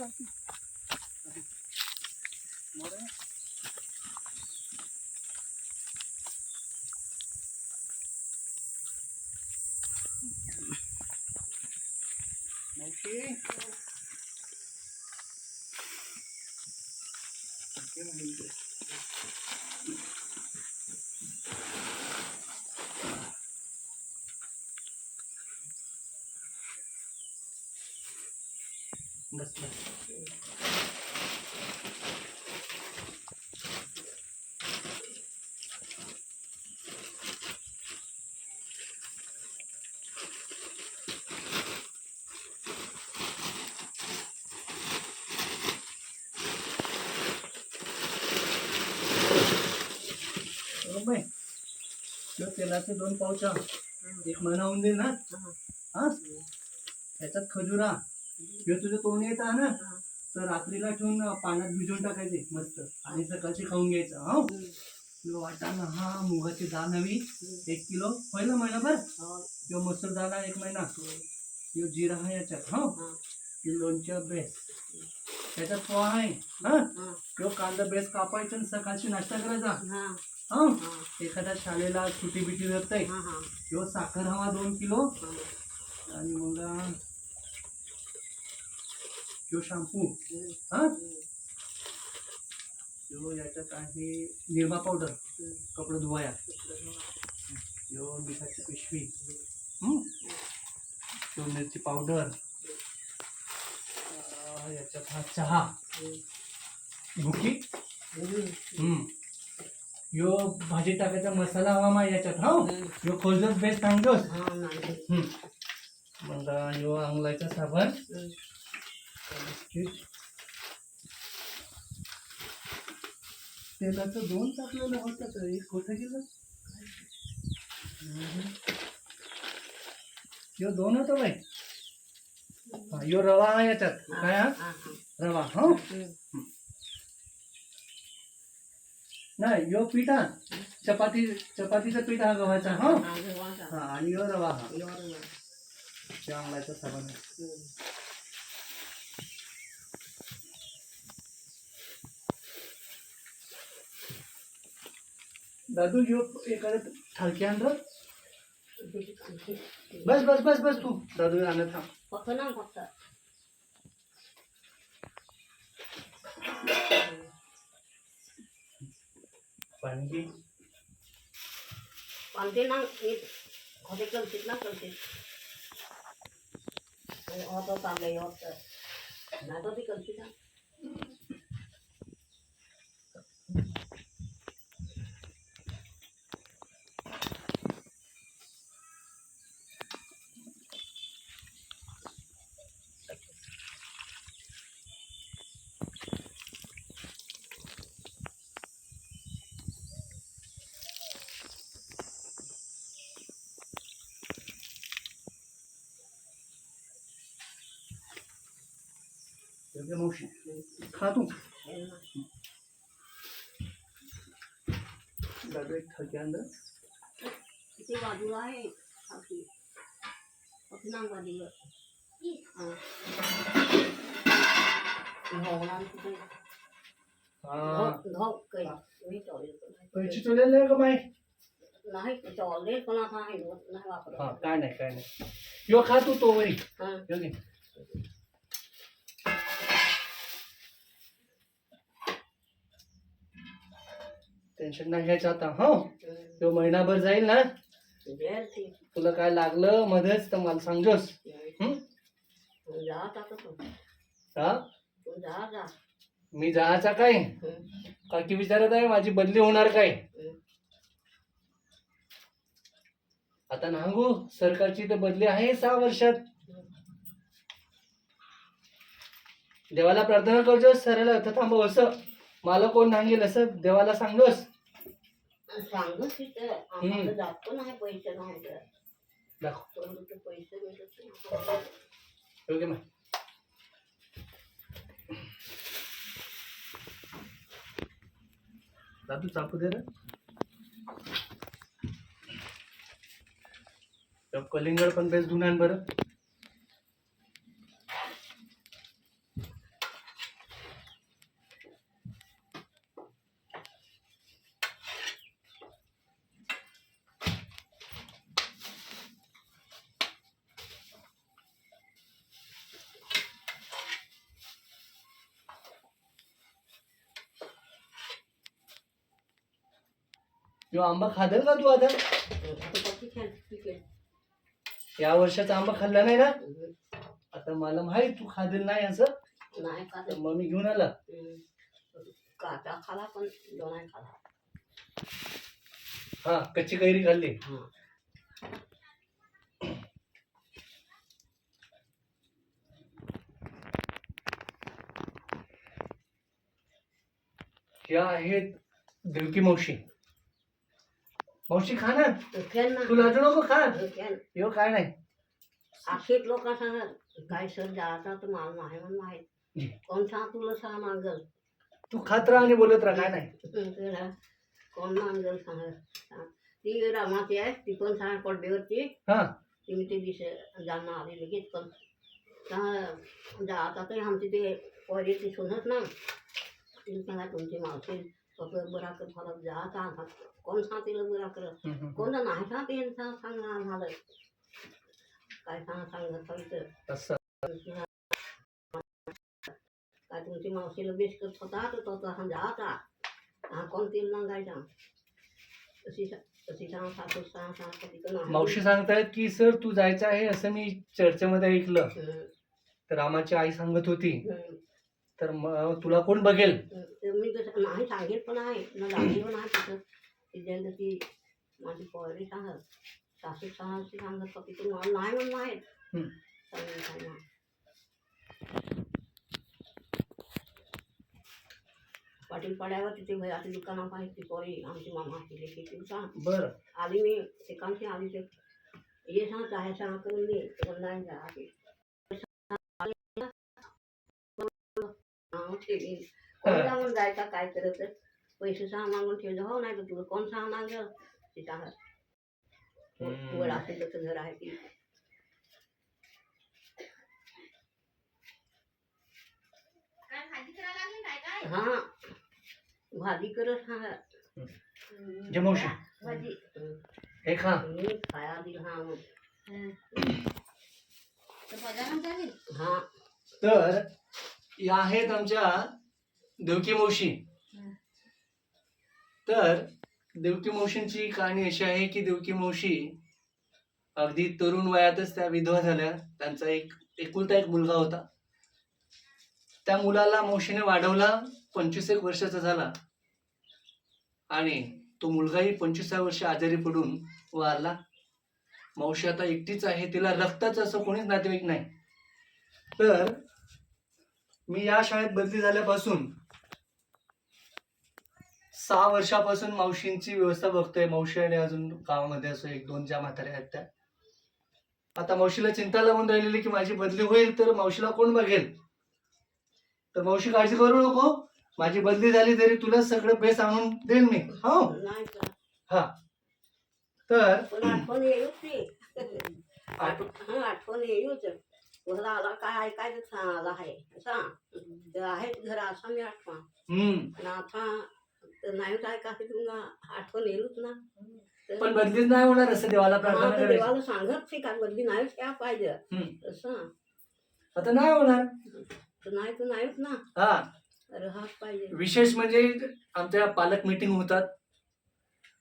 मावशी बस बस तेलाचे दोन पावचा. एक महिना होऊन जाईल ना. हा. त्याच्यात खजुरा ह्यो तुझं तोंड येत आहे ना? तर रात्रीला ठेवून पाण्यात भिजवून टाकायचे मस्त. आणि सकाळची खाऊन घ्यायचं हा? वाटाणा हा मुगाची डाळ हवी एक किलो. पहिला महिनाभर किंवा मसूर डाळ आहे एक महिना. किंवा जिरा आहे याच्यात हा? हे. लोणच्या बेस. त्याच्यात पोहा आहे हा? किंवा कांदा बेस कापायचा आणि सकाळची नाश्ता करायचा. हा. एखाद्या शाळेला सुटी बिटी आहे. किंवा साखर हवा दोन किलो. आणि मग किंवा शॅम्पू हा? किंवा याच्यात आहे निरमा पावडर कपडे धुवाया किंवा मिठाची पिशवी. हं? किंवा मिरची पावडर याच्यात हा चहा. भुकी? हं. यो भाजी टाकायचा मसाला हवा मा याच्यात हा? यो खोजत बेस्ट सांगतोस हं. मग यो अंगलायचा साबण. तेलाचं दोन टाकलेलं होतं तर एक कुठं गेलं. यो दोन होतं बाई. हा, यो रवा याच्यात. काय हा? रवा हो? नाही यो पीठ चपाती चपातीचं पीठ हा गव्हाचा हो? हा आणि यो रवा हा. अंगलायचा साबण. दादू यो एखादं थालकी आण रं. बस बस बस बस तू दादू आणत थांब पाणी घे Panti nang it kote kalsit na kalsit. Ay auto table yot. Na to di kalsit na. योग्य मावशी खा तू दादू एक थालकी आण रं. Iti बाजूला आहे खालती. कोते nang बाजूला. हा. घावला तिथे. हा घाव काही. मी चॉलेट पैसे चोलेले नाही का माई नाही चॉलेट पण आता आहे नाही वापरत. हा काय नाही काय नाही यो खा तू तो वरी हा. टेन्शन नाही घ्यायचं आता हो? तो महिनाभर जाईल ना? तुला काय लागलं मध्येच तर मला सांगजोस. हा? मी जायचा काय? काकी विचारत आहे माझी बदली होणार काय? आता नांगू सरकारची तर बदली आहे सहा वर्षात. देवाला प्रार्थना करजोस सरायला अर्थ थांबव असं. मला कोण नांगेल असं? देवाला सांगतोस सांगू तिथे आम्हाला जास्त नाही पैसे नाही तर. दाखव पैसे भेटत नाही. योग्य माय दादू चापू दे रे. त्या कलिंगड पण बेस धुणार बरं. जो आंबा खादल का तू आता? या वर्षाचा आंबा खाल्ला नाही ना. आता मला माहीत तू खादल नाही असं. नाही तर मग मी घेऊन आला. काटा खाला पण नाही खाला. हा कच्ची कैरी खाल्ली. हा. ह्या आहेत देवकी मावशी. मावशी खा ना. तो तू लाजू नको खा तो यो काय नाही. असेच लोक सांगत काय सर जायचा तर मला नाही म्हणून माहीत. कोण सांग तुला सांग मागल? तू खात राहा आणि बोलत राहा काय नाही. कोण मागल सांग? ती रामाची आहे ती पण सांग? पडद्यावरची हा. ती मी ते दिसे जाणं आली लगेच पण. जाता तर आमची ते पोरीची सुनत ना. तिला सांगा तुमची मावशी. स्वतः बरा कर जाता कोण बरा कर. कोण नाही काय सांग सांगत होतं असं काय तुमची मावशीला बेस करत होता तर तो तसा जाता हा कोण तिला सांगायचा तशी तशी सांग सासू सांग सांग कधी पण आहे. मावशी सांगतायत की सर तू जायचं आहे असं मी चर्चेमध्ये ऐकलं. तर रामाची आई सांगत होती. तर मग तुला कोण बघेल? मी कसं नाही सांगेल पण आहे. ना लागली पण आहे तिथं. तिच्या ती माझी पोरी सांगत सासू ती सांगत होती ती मला नाही म्हणून आहेत. हम्म. सांगा पाटील पड्यावर तिथे भयाची दुकानं पाहिजे ती पोरी. आमची मामा तिथे किती सांग बर. आली मी एकांशी आली ते. ये सांग काय सांग करून दे तर नाही जा नाव ठेवीन कोण सांगून जायचा काय करत तर पैसे सांग मागून ठेवलं. हो नाही तर तुला कोण सांग मागल? ते सांग. वर असेल तसं घर आहे ती हा. भाजी करत सांगा मावशी. भाजी. हे खा. मी खाया दिल हा. मग. हा. तर या आहेत आमच्या देवकी मावशी. तर देवकी मावशींची कहाणी अशी आहे की देवकी मावशी अगदी तरुण वयातच त्या विधवा झाल्या. त्यांचा एक एकुलता एक मुलगा होता. त्या मुलाला मावशीने वाढवला पंचवीस एक वर्षाचा झाला. आणि तो मुलगाही पंचवीसा वर्ष आजारी पडून वारला. मावशी आता एकटीच आहे तिला रक्ताचं असं कोणीच नातेवाईक नाही. तर मी या शाळेत बदली झाल्यापासून सहा वर्षापासून मावशींची व्यवस्था बघतोय. मावशी आणि अजून गावामध्ये असं एक दोन ज्या म्हाताऱ्या आहेत त्या. आता मावशीला चिंता लावून राहिलेली की माझी बदली होईल तर मावशीला कोण बघेल? तर मावशी काळजी करू नको. माझी बदली झाली तरी तुला सगळं बेस आणून देईल मी. हो? हा. तर आठवण येऊच ते तुला आला काय ऐकायचं सांग आला आहे. सांग. तर आहेत घर असा मी आठवण हम्म. पण आता तर नाहीच ऐकायचं तुला आठवण येऊच ना. तर- पण बदलीच नाही होणार असं देवाला हा, प्रार्थना तर करायची. देवाला सांगत शिका बदली नाहीच क्या पाहिजे. हम्म. तसं आता नाही होणार. तर नाही तर नाहीच ना. हा. अरे हाच पाहिजे. विशेष म्हणजे आमच्या पालक मीटिंग होतात.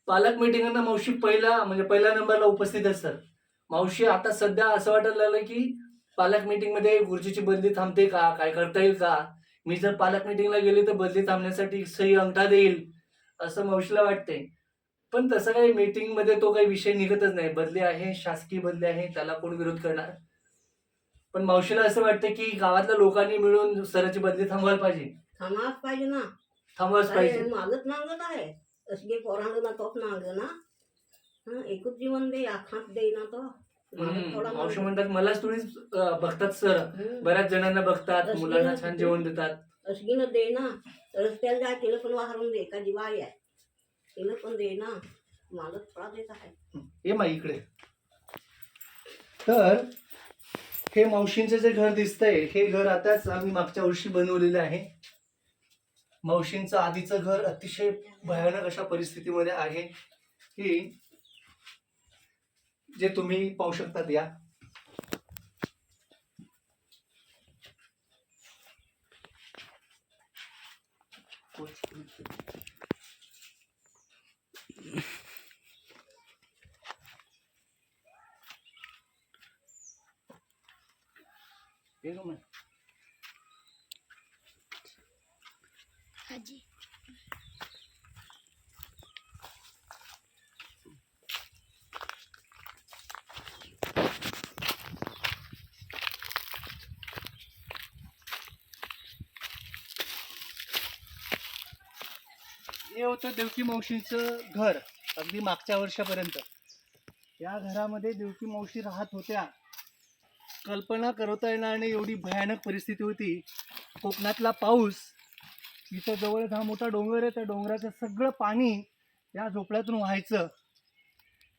पालक मिटिंगांना मावशी पहिला म्हणजे पहिल्या नंबरला उपस्थित असतात. मावशी आता सध्या असं वाटायला लागलं की पालक मीटिंगमध्ये गुरुजीची बदली थांबते का? काय करता येईल का? मी जर पालक मीटिंगला गेली तर बदली थांबण्यासाठी सही अंगठा देईल असं मावशीला वाटते. पण तसं काही मीटिंगमध्ये तो काही विषय निघतच नाही. बदली आहे शासकीय बदली आहे त्याला कोण विरोध करणार? पण मावशीला असं वाटतं की गावातल्या लोकांनी मिळून सराची बदली थांबवायला पाहिजे. थांबाच पाहिजे ना. थांबवायच पाहिजे. माझंच नांगत आहे. असली पोरांना ना तोच नांग ना. एकच जीवन दे आखात दे ना तो. मावशी. म्हणतात मलाच तुम्हीच अं, बघतात सर. बऱ्याच जणांना बघतात मुलांना छान. जेवण देतात. असली दे ना. रस्त्याला जाय तिला पण वाहरून दे. का दिवाळी आहे. तिला पण दे ना. मला थोडा देत आहे. ये मा इकडे. तर हे मावशींचं जे घर दिसतंय हे घर आताच आम्ही मागच्या वर्षी बनवलेलं आहे. मावशींचं आधीचं घर अतिशय भयानक अशा परिस्थितीमध्ये आहे की जे तुम्ही पाहू शकता या. हाजी होतं देवकी मावशींचं घर अगदी मागच्या वर्षापर्यंत. या घरामध्ये देवकी मावशी राहत होत्या. कल्पना करता येणार नाही एवढी भयानक परिस्थिती होती. कोकणातला पाऊस इथं जवळच हा मोठा डोंगर आहे त्या डोंगराचं सगळं पाणी या झोपड्यातून व्हायचं.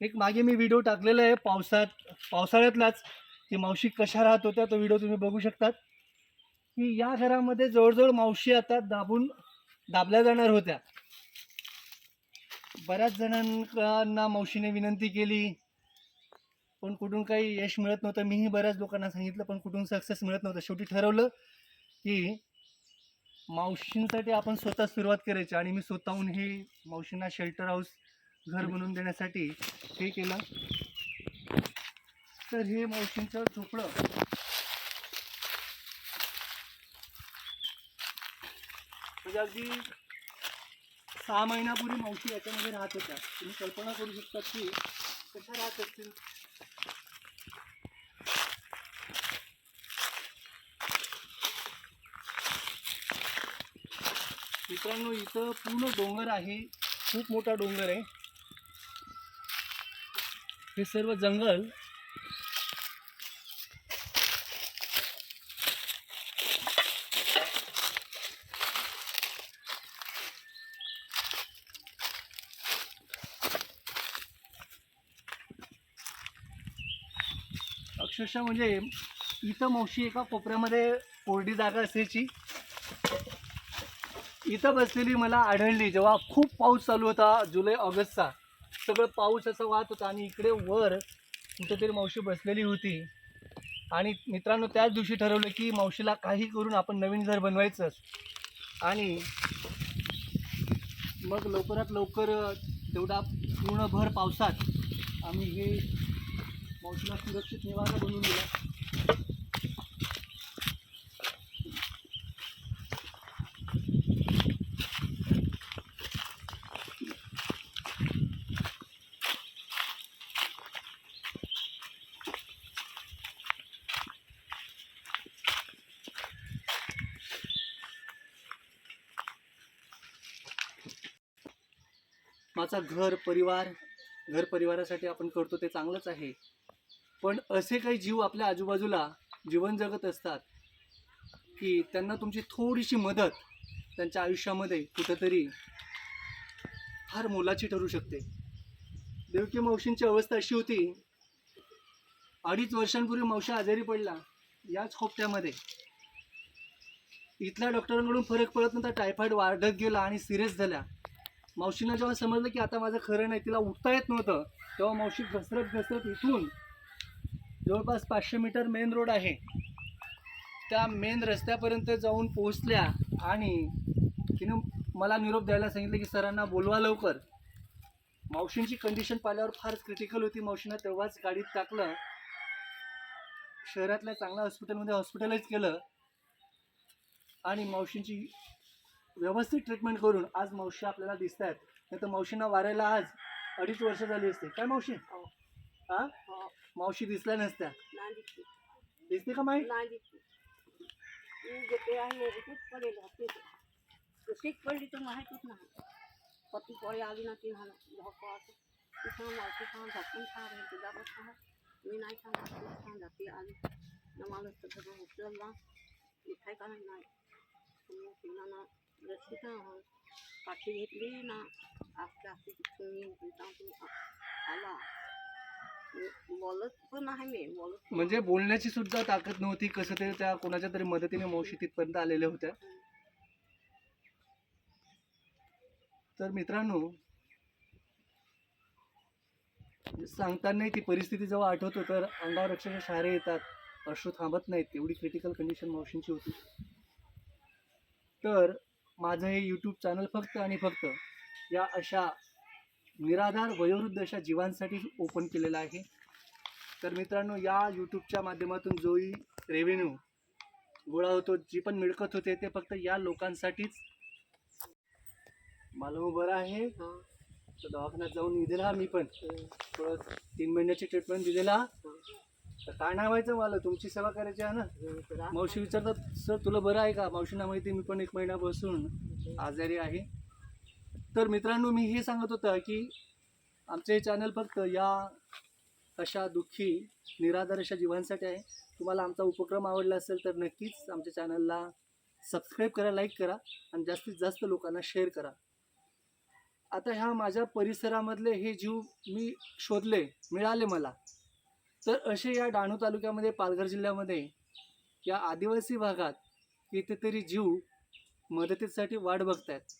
एक मागे मी व्हिडिओ टाकलेला आहे पावसात पावसाळ्यातलाच. की मावशी कशा राहत होत्या तो व्हिडिओ तुम्ही बघू शकतात. की या घरामध्ये जवळजवळ मावशी आता दाबून दाबल्या जाणार होत्या. बऱ्याच जणांना मावशीने विनंती केली पण कुठून काही यश मिळत नव्हतं. मीही बऱ्याच लोकांना सांगितलं पण कुठून सक्सेस मिळत नव्हतं. शेवटी ठरवलं की मावशींसाठी आपण स्वतः सुरुवात करायची आणि मी स्वतःहून हे मावशींना शेल्टर हाऊस घर बनवून देण्यासाठी हे केलं. तर हे मावशींचं झोपडं. म्हणजे अगदी सहा महिन्यापूर्वी मावशी याच्यामध्ये राहत होत्या. तुम्ही कल्पना करू शकता की कशा राहत असतील? मित्रांनो इथं पूर्ण डोंगर आहे. खूप मोठा डोंगर आहे. हे सर्व जंगल अक्षरशः म्हणजे इथं मावशी एका कोपऱ्यामध्ये कोरडी जागा असायची. इथं बसलेली मला आढळली जेव्हा खूप पाऊस चालू होता जुलै ऑगस्टचा. सगळं पाऊस असं वाहत होता आणि इकडे वर कुठेतरी मावशी बसलेली होती. आणि मित्रांनो त्याच दिवशी ठरवलं की मावशीला काही करून आपण नवीन घर बनवायचंच आणि मग लवकरात लवकर तेवढा पूर्ण भर पावसात आम्ही हे मावशीला सुरक्षित निवारा बनवून दिला. माझा घर परिवार घर परिवारासाठी आपण करतो ते चांगलंच आहे. पण असे काही जीव आपल्या आजूबाजूला जीवन जगत असतात की त्यांना तुमची थोडीशी मदत त्यांच्या आयुष्यामध्ये कुठंतरी फार मोलाची ठरू शकते. देवकी मावशींची अवस्था अशी होती अडीच वर्षांपूर्वी मावशी आजारी पडला याच खोपट्यामध्ये इथल्या डॉक्टरांकडून फरक पडत नव्हता टायफॉईड वाढत गेला आणि सिरियस झाल्या. मावशींना जेव्हा समजलं की आता माझं खरं नाही तिला उठता येत नव्हतं तेव्हा मावशी घसरत घसरत इथून जवळपास पाचशे मीटर मेन रोड आहे. त्या मेन रस्त्यापर्यंत जाऊन पोहोचल्या आणि तिनं मला निरोप द्यायला सांगितलं की सरांना बोलवा लवकर. मावशींची कंडिशन पाहिल्यावर फारच क्रिटिकल होती. मावशीनं तेव्हाच गाडीत टाकलं. शहरातल्या चांगल्या हॉस्पिटलमध्ये हॉस्पिटलाइज केलं आणि मावशींची व्यवस्थित ट्रीटमेंट करून आज मावशी आपल्याला दिसत आहेत नाही तर मावशींना वारायला आज अडीच वर्ष झाली असते काय मावशी? हो. मावशी दिसल्या नसत्या. नाही दिसली. का माहीत नाही दिसली. मी जेथे आहे इथेच पडेल. होते कशीच पडली तर माहीतच नाही. पती पळी आली ना ती मला धोका ती सांग मावशी सांग झोपून सांग तुझा बस सांग मी नाही सांगत तू सांग आली. ना मला सगळं उचलला. इथे का नाही. नाही मग तिला ना रस्ती ना काठी घेतली ना. आस्ते आस्ते आला. बोलत पण नाही मी बोलत म्हणजे बोलण्याची सुद्धा ताकद नव्हती कसं तरी त्या कोणाच्या तरी मदतीने मावशी तिथपर्यंत आलेल्या होत्या. तर मित्रांनो सांगताना ती परिस्थिती जेव्हा आठवतो तर अंगावर अक्षरशः शारे येतात. अश्रू थांबत नाहीत एवढी क्रिटिकल कंडिशन मावशींची होती. तर माझं हे यूट्यूब चॅनल फक्त आणि फक्त या अशा निराधार वयोवृद्ध अशा जीवांसाठी ओपन केलेलं आहे. तर मित्रांनो या यूट्यूबच्या माध्यमातून जोही रेव्हेन्यू गोळा होतो जी पण मिळकत होते ते फक्त या लोकांसाठीच. मला मग बरं आहे तर दवाखान्यात जाऊन दिलेला मी पण. थोडं तीन महिन्याची ट्रीटमेंट दिलेला. हं. तर काय नाही व्हायचं मला? तुमची सेवा करायची आहे ना? मावशी विचारतात सर तुला बरं आहे का? मावशींना माहिती मी पण एक महिन्यापासून आजारी आहे. तर मित्रांनो मी हे सांगत होतं की आमचे हे चॅनल फक्त या अशा दुःखी निराधार अशा जीवांसाठी आहे. तुम्हाला आमचा उपक्रम आवडला असेल तर नक्कीच आमच्या चॅनलला सबस्क्राईब करा लाईक करा आणि जास्तीत जास्त लोकांना शेअर करा. आता ह्या माझ्या परिसरामधले हे जीव मी शोधले मिळाले मला. तर असे या डहाणू तालुक्यामध्ये पालघर जिल्ह्यामध्ये या आदिवासी भागात कितीतरी जीव मदतीसाठी वाट आहेत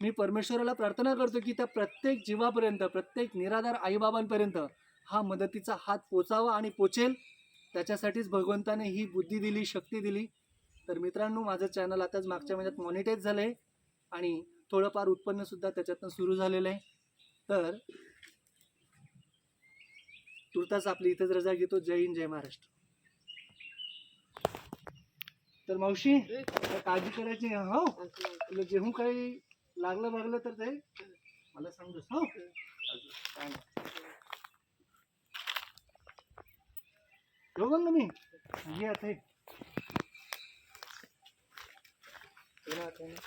मी परमेश्वराला प्रार्थना करतो की त्या प्रत्येक जीवापर्यंत प्रत्येक निराधार आईबाबांपर्यंत हा मदतीचा हात पोचावा आणि पोचेल. त्याच्यासाठीच भगवंताने ही बुद्धी दिली शक्ती दिली. तर मित्रांनो माझं चॅनल आताच मागच्या महिन्यात मॉनिटाईज झालं आहे आणि थोडंफार उत्पन्नसुद्धा त्याच्यातनं सुरू झालेलं आहे. तर तुर्तास आपली इथंच रजा घेतो. जय हिंद जय महाराष्ट्र. तर मावशी काळजी करायची हो. तुला जेव्हा काही लागलं लागलं तर ते. मला सांगतोस हो. काय. ठेवू का मी? ये आता हे. ना ना.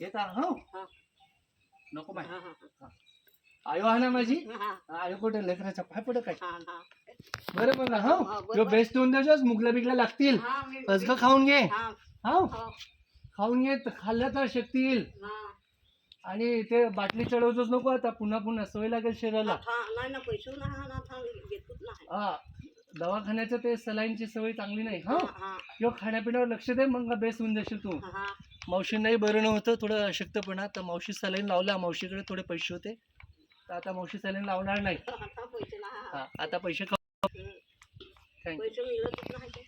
येता हो? हा. नको माय हा, हा, आयो आहे ना माझी? आयो कुठे? लेकराचा पाय पड काय हा, हा. बरं बघा हो. हा, बरं, जो बरं. बेस्ट होऊन द्यायचोस मुगला बिगला लागतील. हा, मी- खाऊन घे? हा, हो. हो, खाऊन घे तर खाल्लं तर शक्ती येईल हा. आणि ते बाटली चढवतोच नको आता पुन्हा पुन्हा सवय लागेल शरीराला. आता नाही ना पैसे नाही हा, आता घेतच नाही. हा. दवाखान्याचं ते सलाईनची सवय चांगली नाही हा. किंवा खाण्यापिण्यावर लक्ष दे मग बेस्ट होऊन जाशील तू. हा, हा. मावशींनाही बरं नव्हतं थोडं अशक्तपणा. तर मावशी सलाईन लावल्या मावशीकडे थोडे पैसे होते. तर आता मावशी सलाईन लावणार नाही. आता पैसे हा. हा आता पैसे 看一下。我这里有个东西。